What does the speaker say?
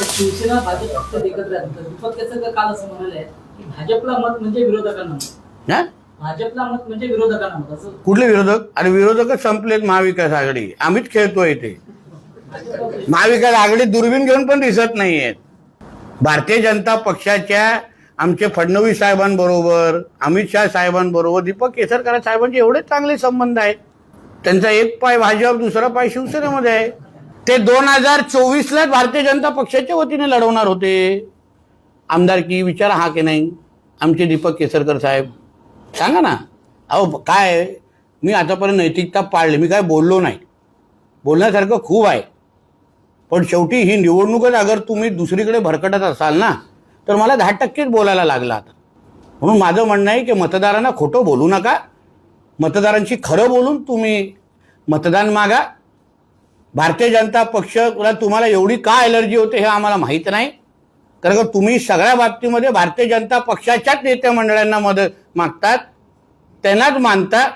शिवसेना भाजप फक्त एकत्र केसरकर काल असं म्हणाले की भाजपला मत म्हणजे विरोधकांना मत. भाजपला मत म्हणजे विरोधकांना मत. असं कुठले विरोधक? आणि विरोधकच संपलेत महाविकास आघाडी. आम्हीच खेळतोय इथे. महाविकास आघाडी दुर्बीण घेऊन पण दिसत नाहीयेत. भारतीय जनता पक्षाच्या आमचे फडणवीस साहेबांबरोबर अमित शहा साहेबांबरोबर दीपक केसरकर साहेबांचे एवढे चांगले संबंध आहेत. त्यांचा एक पाय भाजप दुसरा पाय शिवसेनेमध्ये आहे. ते दोन हजार चोवीसला भारतीय जनता पक्षाच्या वतीने लढवणार होते. आमदारकी विचारा हा की नाही? आमचे दीपक केसरकर साहेब. सांगा ना. अहो काय? मी आतापर्यंत नैतिकता पाळली. मी काय बोललो नाही. बोलण्यासारखं खूप आहे. पण शेवटी ही निवडणूकच अगर तुम्ही दुसरीकडे भरकटत असाल ना तर मला दहा टक्केच बोलायला लागला आता. म्हणून माझं म्हणणं आहे की मतदारांना खोटं बोलू नका. मतदारांशी खरं बोलून तुम्ही मतदान मागा. भारतीय जनता पक्षला तुम्हाला एवढी का एलर्जी होते हे आम्हाला माहीत नाही. कारण का तुम्ही सगळ्या बाबतीमध्ये भारतीय जनता पक्षाच्याच नेत्या मंडळांना मदत मागतात त्यांनाच मानता